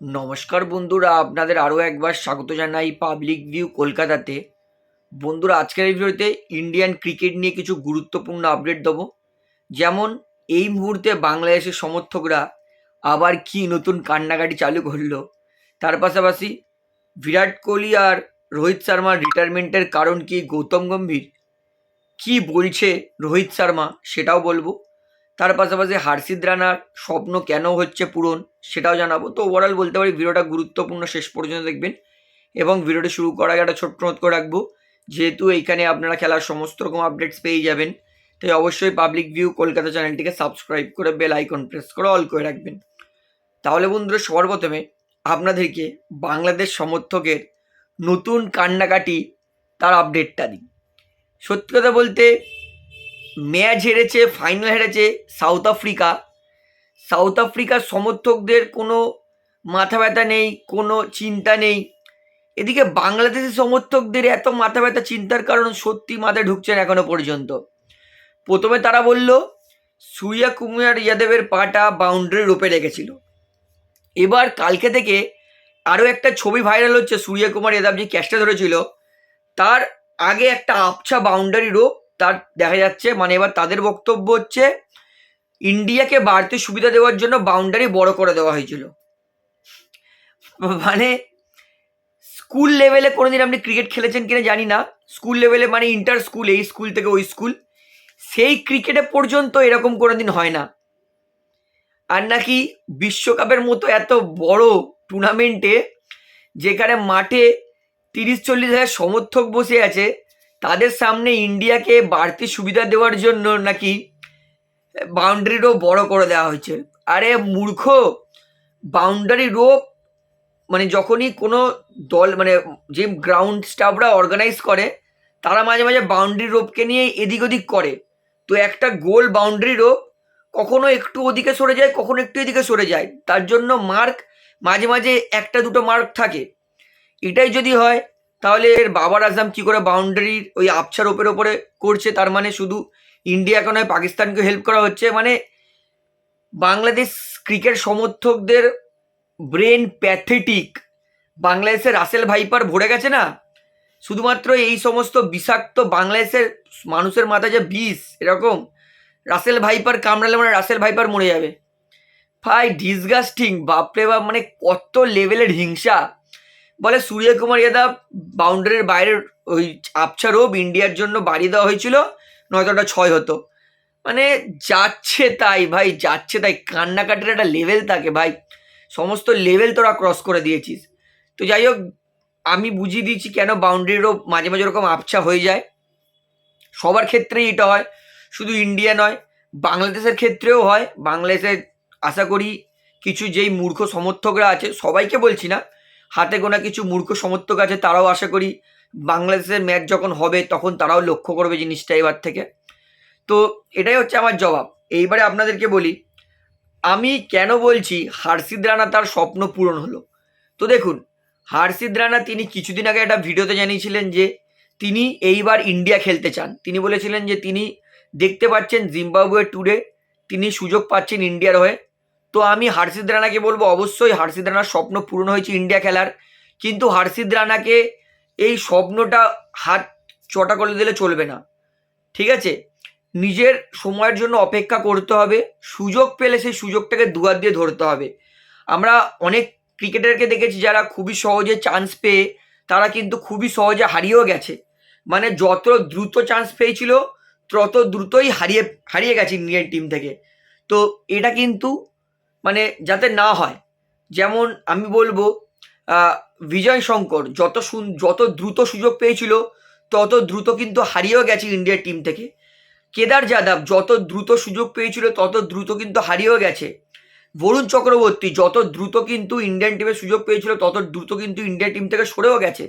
নমস্কার বন্ধুরা, আপনাদের আরও একবার স্বাগত জানাই পাবলিক ভিউ কলকাতাতে। বন্ধুরা, আজকের এই ভিডিওতে ইন্ডিয়ান ক্রিকেট নিয়ে কিছু গুরুত্বপূর্ণ আপডেট দেবো। যেমন, এই মুহূর্তে বাংলাদেশের সমর্থকরা আবার কি নতুন কান্নাকাটি চালু করল। তার পাশাপাশি বিরাট কোহলি আর রোহিত শর্মার রিটায়ারমেন্টের কারণ কি গৌতম গম্ভীর? কি বলছে রোহিত শর্মা সেটাও বলব। তার পাশাপাশি হার্ষিদ রানার স্বপ্ন কেন হচ্ছে পূরণ? সেটাও জানাব। তো ওভারঅল বলতে পারি, ভিডিওটা গুরুত্বপূর্ণ শেষ পর্যন্ত দেখবেন এবং ভিডিওটি শুরু করার আগে একটা ছোট্ট নোট করে রাখব, যেহেতু এইখানে আপনারা খেলার সমস্ত রকম আপডেটস পেয়ে যাবেন, তাই অবশ্যই পাবলিক ভিউ কলকাতা চ্যানেলটিকে সাবস্ক্রাইব করে বেল আইকন প্রেস করে অল করে রাখবেন। তাহলে বন্ধুরা সবার প্রথমে আপনাদেরকে বাংলাদেশ সমর্থকের নতুন কান্নাকাটি তার আপডেটটা দিই। সত্যি কথা বলতে, ম্যাচ হেরেছে ফাইনাল হেরেছে সাউথ আফ্রিকা সাউথ আফ্রিকার সমর্থকদের কোনো মাথা ব্যথা নেই, কোনো চিন্তা নেই। এদিকে বাংলাদেশের সমর্থকদের এত মাথা ব্যথা চিন্তার কারণ সত্যি মাথায় ঢুকছে না এখনও পর্যন্ত। প্রথমে তারা বলল সূর্যা কুমার যাদবের পাটা বাউন্ডারি রোপে রেখেছিল। এবার কালকে থেকে আরও একটা ছবি ভাইরাল হচ্ছে সূর্য কুমার যাদব যে ক্যাচটা ধরেছিল, তার আগে একটা আবছা বাউন্ডারি রোপ তার দেখা যাচ্ছে মানে এবার তাদের বক্তব্য হচ্ছে ইন্ডিয়াকে বাড়তি সুবিধা দেওয়ার জন্য বাউন্ডারি বড় করে দেওয়া হয়েছিল। মানে স্কুল লেভেলে কোনোদিন আপনি ক্রিকেট খেলেছেন কিনা জানি না। স্কুল লেভেলে মানে ইন্টার স্কুল এই স্কুল থেকে ওই স্কুল সেই ক্রিকেটে পর্যন্ত এরকম কোনোদিন হয় না। আর নাকি বিশ্বকাপের মতো এত বড় টুর্নামেন্টে যেখানে মাঠে তিরিশ চল্লিশ হাজার সমর্থক বসে আছে, তাদের সামনে ইন্ডিয়াকে বাড়তি সুবিধা দেওয়ার জন্য নাকি বাউন্ডারি রোপ বড় করে দেওয়া হয়েছে। আরে মূর্খ বাউন্ডারি রোপ মানে যখনই কোনো দল মানে যে গ্রাউন্ড স্টাফরা অর্গানাইজ করে, তারা মাঝে মাঝে বাউন্ডারি রোপকে নিয়ে এদিক ওদিক করে। তো একটা গোল বাউন্ডারি রোপ কখনো একটু ওদিকে সরে যায়, কখনো একটু এদিকে সরে যায়। তার জন্য মার্ক মাঝে মাঝে একটা দুটো মার্ক থাকে। এটাই যদি হয়, তাহলে এর বাবার আজম কী করে বাউন্ডারির ওই আবছা রোপের ওপরে করছে, তার মানে শুধু ইন্ডিয়াকে নয় পাকিস্তানকে হেল্প করা হচ্ছে? মানে বাংলাদেশ ক্রিকেট সমর্থকদের ব্রেন প্যাথেটিক বাংলাদেশের রাসেল ভাইপার ভরে গেছে না? শুধুমাত্র এই সমস্ত বিষাক্ত বাংলাদেশের মানুষের মাথায় যে বিষ, এরকম রাসেল ভাইপার কামড়ালে মানে রাসেল ভাইপার মরে যাবে। ভাই ডিসগাস্টিং বাপরে বাপ মানে কত লেভেলের হিংসা। বলে সূর্যকুমার যাদব বাউন্ডারির বাইরের ওই আবছা রোপ ইন্ডিয়ার জন্য বাড়িয়ে দেওয়া হয়েছিল। নয়তো ওটা ছয় হতো। মানে যাচ্ছে তাই ভাই, যাচ্ছে তাই। কান্নাকাটির একটা লেভেল থাকে ভাই। সমস্ত লেভেল তোরা ক্রস করে দিয়েছিস। তো যাই হোক, আমি বুঝিয়ে দিয়েছি কেন বাউন্ডারিরও মাঝে মাঝে ওরকম আবছা হয়ে যায়। সবার ক্ষেত্রেই এটা হয়। শুধু ইন্ডিয়া নয়, বাংলাদেশের ক্ষেত্রেও হয়। বাংলাদেশে আশা করি কিছু যেই মূর্খ সমর্থকরা আছে, সবাইকে বলছি না, হাতে গোনা কিছু মূর্খ সমর্থক আছে, তারাও আশা করি বাংলাদেশের ম্যাচ যখন হবে, তখন তারাও লক্ষ্য করবে জিনিসটা এবার থেকে। তো এটাই হচ্ছে আমার জবাব। এইবারে আপনাদেরকে বলি, আমি কেন বলছি হার্ষিদ রানা তার স্বপ্ন পূরণ হলো? তো দেখুন হার্ষিদ রানা তিনি কিছুদিন আগে একটা ভিডিওতে জানিয়েছিলেন যে, তিনি এইবার ইন্ডিয়া খেলতে চান। তিনি বলেছিলেন যে, তিনি দেখতে পাচ্ছেন জিম্বাবুয়ে ট্যুরে তিনি সুযোগ পাচ্ছেন ইন্ডিয়ার হয়ে। তো আমি হার্ষিদ রানাকে বলব, অবশ্যই হার্ষিদ রানার স্বপ্ন পূরণ হয়েছে ইন্ডিয়া খেলার। কিন্তু হার্ষিদ রানাকে এই স্বপ্নটা হাত চটা করে দিলে চলবে না। ঠিক আছে? নিজের সময়ের জন্য অপেক্ষা করতে হবে। সুযোগ পেলে সেই সুযোগটাকে দুয়ার দিয়ে ধরতে হবে। আমরা অনেক ক্রিকেটারকে দেখেছি যারা খুবই সহজে চান্স পেয়ে, তারা কিন্তু খুবই সহজে হারিয়েও গেছে। মানে যত দ্রুত চান্স পেয়েছিল, তত দ্রুতই হারিয়ে হারিয়ে গেছে ইন্ডিয়ান টিম থেকে। তো এটা কিন্তু মানে যাতে না হয়, যেমন আমি বলব বিজয় শঙ্কর যত সুন, যত দ্রুত সুযোগ পেয়েছিল, তত দ্রুত কিন্তু হারিয়েও গেছে ইন্ডিয়ার টিম থেকে। কেদার যাদব যত দ্রুত সুযোগ পেয়েছিল, তত দ্রুত কিন্তু হারিয়েও গেছে। বরুণ চক্রবর্তী যত দ্রুত কিন্তু ইন্ডিয়ান টিমে সুযোগ পেয়েছিল, তত দ্রুত কিন্তু ইন্ডিয়ান টিম থেকে সরেও গেছে।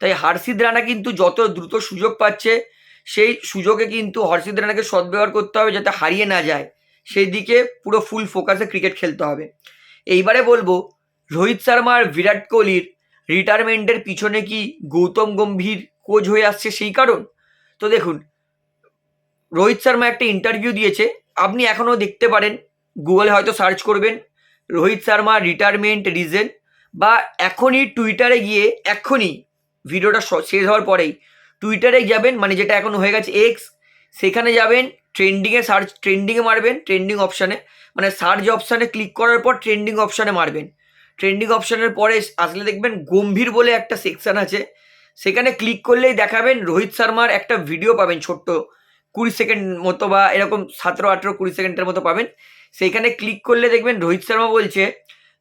তাই হার্ষিদ রানা কিন্তু যত দ্রুত সুযোগ পাচ্ছে, সেই সুযোগে কিন্তু হর্ষিদ রানাকে সদ্ব্যবহার করতে হবে যাতে হারিয়ে না যায়। সেই দিকে পুরো ফুল ফোকাসে ক্রিকেট খেলতে হবে। এইবারে বলব রোহিত শর্মা আর বিরাট কোহলির রিটায়ারমেন্টের পিছনে কি গৌতম গম্ভীর কোচ হয়ে আসছে সেই কারণ? তো দেখুন, রোহিত শর্মা একটা ইন্টারভিউ দিয়েছে, আপনি এখনও দেখতে পারেন গুগলে হয়তো সার্চ করবেন, রোহিত শর্মা রিটায়ারমেন্ট রিজন বা এখনই টুইটারে গিয়ে এক্ষুনি ভিডিওটা শেষ হওয়ার পরেই টুইটারে যাবেন মানে যেটা এখন হয়ে গেছে এক্স সেখানে যাবেন ট্রেন্ডিংয়ে সার্চ ট্রেন্ডিংয়ে মারবেন ট্রেন্ডিং অপশানে মানে সার্চ অপশানে ক্লিক করার পর ট্রেন্ডিং অপশানে মারবেন। ট্রেন্ডিং অপশানের পরে আসলে দেখবেন গম্ভীর বলে একটা সেকশান আছে। সেখানে ক্লিক করলেই দেখাবেন রোহিত শর্মার একটা ভিডিও পাবেন ছোট্ট। কুড়ি সেকেন্ড মতো বা এরকম সতেরো, আঠেরো, কুড়ি সেকেন্ডের মতো পাবেন। সেইখানে ক্লিক করলে দেখবেন রোহিত শর্মা বলছে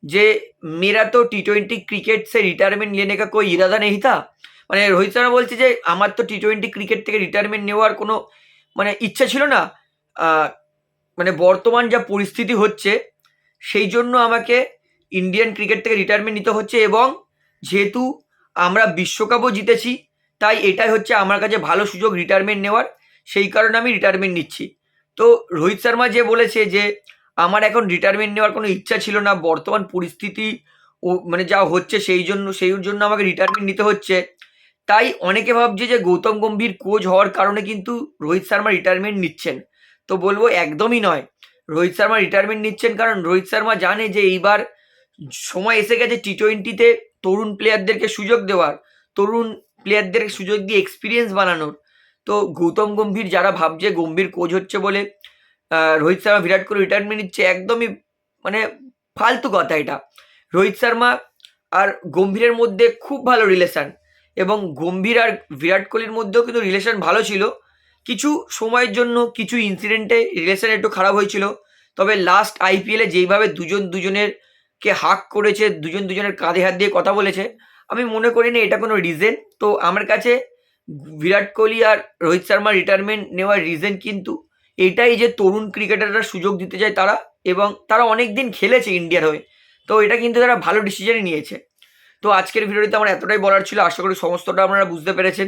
যে মেরা তো টি টোয়েন্টি ক্রিকেট সে রিটায়ারমেন্ট নিয়ে নেকা কই? ইরাদা নেই তা? মানে রোহিত শর্মা বলছে যে, আমার তো টি টোয়েন্টি ক্রিকেট থেকে রিটায়ারমেন্ট নেওয়ার কোনো মানে ইচ্ছা ছিল না। মানে বর্তমান যা পরিস্থিতি হচ্ছে, সেই জন্য আমাকে ইন্ডিয়ান ক্রিকেট থেকে রিটায়ারমেন্ট নিতে হচ্ছে এবং যেহেতু আমরা বিশ্বকাপও জিতেছি, তাই এটাই হচ্ছে আমার কাছে ভালো সুযোগ রিটায়ারমেন্ট নেওয়ার। সেই কারণে আমি রিটায়ারমেন্ট নিচ্ছি। তো রোহিত শর্মা যে বলেছে যে, আমার এখন রিটায়ারমেন্ট নেওয়ার কোনো ইচ্ছা ছিল না, বর্তমান পরিস্থিতি ও মানে যা হচ্ছে সেই জন্য সেই জন্য আমাকে রিটায়ারমেন্ট নিতে হচ্ছে। তাই অনেকে ভাবছে যে গৌতম গম্ভীর কোচ হওয়ার কারণে কিন্তু রোহিত শর্মা রিটায়ারমেন্ট নিচ্ছেন। তো বলব একদমই নয়। রোহিত শর্মা রিটায়ারমেন্ট নিচ্ছেন কারণ রোহিত শর্মা জানে যে এইবার সময় এসে গেছে টি টোয়েন্টিতে তরুণ প্লেয়ারদেরকে সুযোগ দেওয়ার, তরুণ প্লেয়ারদেরকে সুযোগ দিয়ে এক্সপিরিয়েন্স বানানোর। তো গৌতম গম্ভীর যারা ভাবছে, গম্ভীর কোচ হচ্ছে বলে রোহিত শর্মা, বিরাট কোহলি রিটায়ারমেন্ট নিচ্ছে, একদমই মানে ফালতু কথা এটা। রোহিত শর্মা আর গম্ভীরের মধ্যে খুব ভালো রিলেশন এবং গম্ভীর আর বিরাট কোহলির মধ্যেও কিন্তু রিলেশন ভালো ছিল। কিছু সময়ের জন্য কিছু ইনসিডেন্টে রিলেশান একটু খারাপ হয়েছিল। তবে লাস্ট আইপিএলে যেইভাবে দুজন দুজনের কে হাক করেছে, দুজন দুজনের কাঁধে হাত দিয়ে কথা বলেছে। আমি মনে করি না এটা কোনো রিজেন তো আমার কাছে বিরাট কোহলি আর রোহিত শর্মা রিটায়ারমেন্ট নেওয়ার রিজন কিন্তু এটাই যে তরুণ ক্রিকেটাররা সুযোগ দিতে চায় তারা এবং তারা অনেক দিন খেলেছে ইন্ডিয়ার হয়ে। তো এটা কিন্তু তারা ভালো ডিসিশনই নিয়েছে। তো আজকের ভিডিওটিতে আমার এতটাই বলার ছিল। আশা করি সমস্তটা আপনারা বুঝতে পেরেছেন।